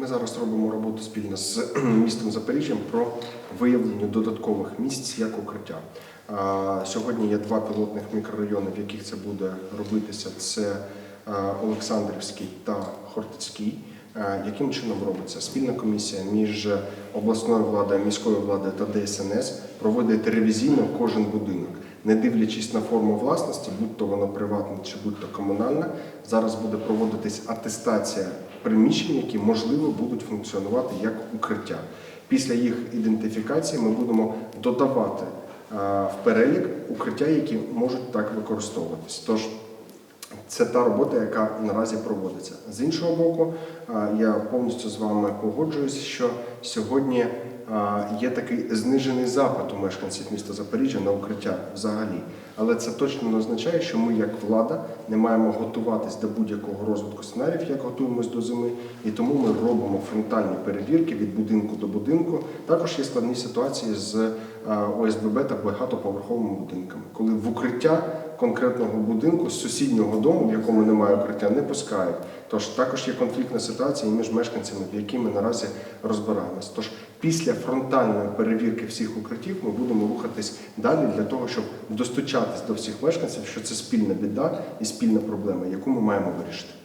Ми зараз робимо роботу спільно з містом Запоріжжям про виявлення додаткових місць як укриття. Сьогодні є два пілотних мікрорайони, в яких це буде робитися. Це Олександрівський та Хортицький. Яким чином робиться? Спільна комісія між обласною владою, міською владою та ДСНС проводить ревізійно кожен будинок. Не дивлячись на форму власності, будь то воно приватне чи будь то комунальна, зараз буде проводитись атестація приміщень, які можливо будуть функціонувати як укриття. Після їх ідентифікації ми будемо додавати е, в перелік укриття, які можуть так використовуватись. Тож це та робота, яка наразі проводиться. З іншого боку, я повністю з вами погоджуюсь, що сьогодні є такий знижений запит у мешканців міста Запоріжжя на укриття взагалі. Але це точно не означає, що ми, як влада, не маємо готуватись до будь-якого розвитку сценаріїв, як готуємось до зими. І тому ми робимо фронтальні перевірки від будинку до будинку. Також є складні ситуації з ОСББ та багатоповерховими будинками, коли в укриття конкретного будинку з сусіднього дому, в якому немає укриття, не пускають. Тож також є конфліктна ситуація між мешканцями, в якій ми наразі розбираємось. Тож після фронтальної перевірки всіх укриттів ми будемо рухатись далі для того, щоб достучатись до всіх мешканців, що це спільна біда і спільна проблема, яку ми маємо вирішити.